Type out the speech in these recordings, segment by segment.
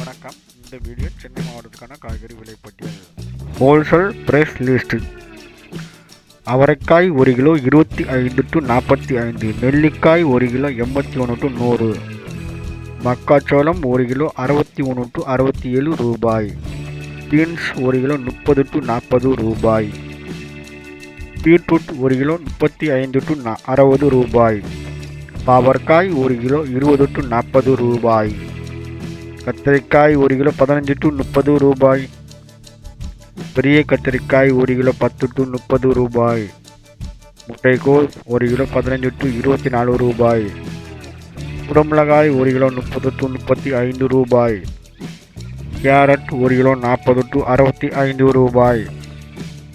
வணக்கம். இந்த வீடியோ சென்னை மாவட்டத்துக்கான காய்கறி விலைப்பட்டியல் ஹோல்சேல் பிரைஸ் லிஸ்ட் அவரைக்காய் ஒரு கிலோ இருபத்தி ஐந்து டு நாற்பத்தி ஐந்து. நெல்லிக்காய் ஒரு கிலோ எண்பத்தி ஒன்று டு நூறு. மக்காச்சோளம் ஒரு கிலோ அறுபத்தி ஒன்று டு அறுபத்தி ஏழு ரூபாய். பீன்ஸ் ஒரு கிலோ முப்பது டு நாற்பது ரூபாய். பீட்ரூட் ஒரு கிலோ முப்பத்தி ஐந்து டு நா அறுபது ரூபாய். பாவற்காய் ஒரு கிலோ இருபது டு நாற்பது ரூபாய். கத்திரிக்காய் ஒரு கிலோ பதினஞ்சு டு முப்பது ரூபாய். பெரிய கத்திரிக்காய் ஒரு கிலோ பத்து டு முப்பது ரூபாய். முட்டைக்கோஸ் ஒரு கிலோ பதினஞ்சு டு இருபத்தி நாலு ரூபாய். குடமிளகாய் ஒரு கிலோ முப்பது டு முப்பத்தி ஐந்து ரூபாய். கேரட் ஒரு கிலோ நாற்பது டு அறுபத்தி ஐந்து ரூபாய்.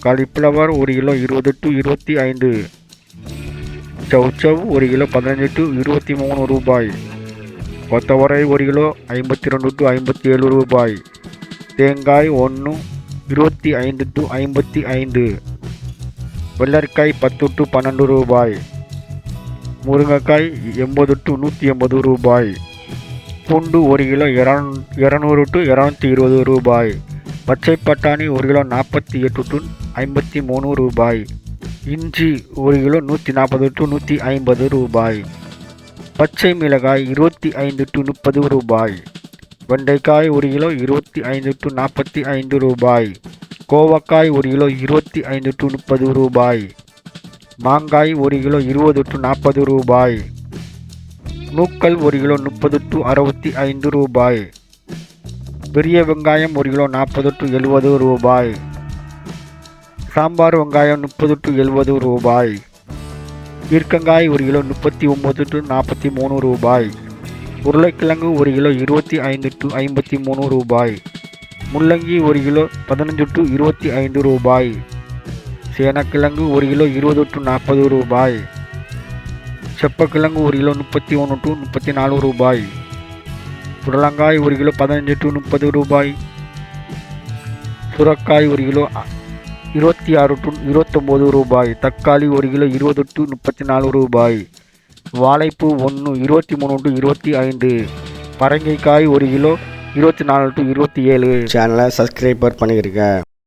காலிஃப்ளவர் ஒரு கிலோ இருபது டு இருபத்தி ஐந்து. சவுச்சவ் ஒரு கிலோ பதினஞ்சு டு இருபத்தி மூணு ரூபாய். கொத்தவரை ஒரு கிலோ ஐம்பத்தி ரெண்டு டு ஐம்பத்தி ஏழு ரூபாய். தேங்காய் ஒன்று இருபத்தி ஐந்து டு ஐம்பத்தி ஐந்து. வெள்ளரிக்காய் பத்து டு பன்னெண்டு ரூபாய். முருங்கைக்காய் எண்பது டு நூற்றி எண்பது ரூபாய். பூண்டு ஒரு கிலோ இரநூ இரநூறு டு இரநூத்தி இருபது ரூபாய். பச்சை பட்டாணி ஒரு கிலோ நாற்பத்தி எட்டு டு ஐம்பத்தி மூணு ரூபாய். இஞ்சி ஒரு கிலோ நூற்றி நாற்பது டு நூற்றி ஐம்பது ரூபாய். பச்சை மிளகாய் இருபத்தி ஐந்து டு முப்பது ரூபாய் வெண்டைக்காய் ஒரு கிலோ இருபத்தி ஐந்து டு நாற்பத்தி ஐந்து ரூபாய் கோவக்காய் ஒரு கிலோ இருபத்தி ஐந்து டு முப்பது ரூபாய் மாங்காய் ஒரு கிலோ இருபது டு நாற்பது ரூபாய் நூக்கல் ஒரு கிலோ முப்பது டு அறுபத்தி ஐந்து ரூபாய் பெரிய வெங்காயம் ஒரு கிலோ நாற்பது டு எழுபது ரூபாய் சாம்பார் வெங்காயம் முப்பது டு எழுபது ரூபாய் பீர்க்கங்காய் ஒரு கிலோ முப்பத்தி ஒம்பது டு நாற்பத்தி மூணு ரூபாய். உருளைக்கிழங்கு ஒரு கிலோ இருபத்தி ஐந்து டு ஐம்பத்தி மூணு ரூபாய். முள்ளங்கி ஒரு கிலோ பதினஞ்சு டு இருபத்தி ஐந்து ரூபாய். சேனக்கிழங்கு ஒரு கிலோ இருபது டு நாற்பது ரூபாய். செப்பக்கிழங்கு ஒரு கிலோ முப்பத்தி ஒன்று டு முப்பத்தி நாலு ரூபாய். புடலங்காய் ஒரு கிலோ பதினஞ்சு டு முப்பது ரூபாய். சுரக்காய் ஒரு கிலோ இருபத்தி ஆறு டு இருபத்தொம்போது ரூபாய். தக்காளி ஒரு கிலோ இருபது டு முப்பத்தி நாலு ரூபாய். வாழைப்பூ ஒன்று இருபத்தி மூணு டு இருபத்தி ஐந்து. பரங்கிக்காய் ஒரு கிலோ இருபத்தி நாலு டு இருபத்தி ஏழு. சேனலை சப்ஸ்கிரைபர் பண்ணியிருக்கேன்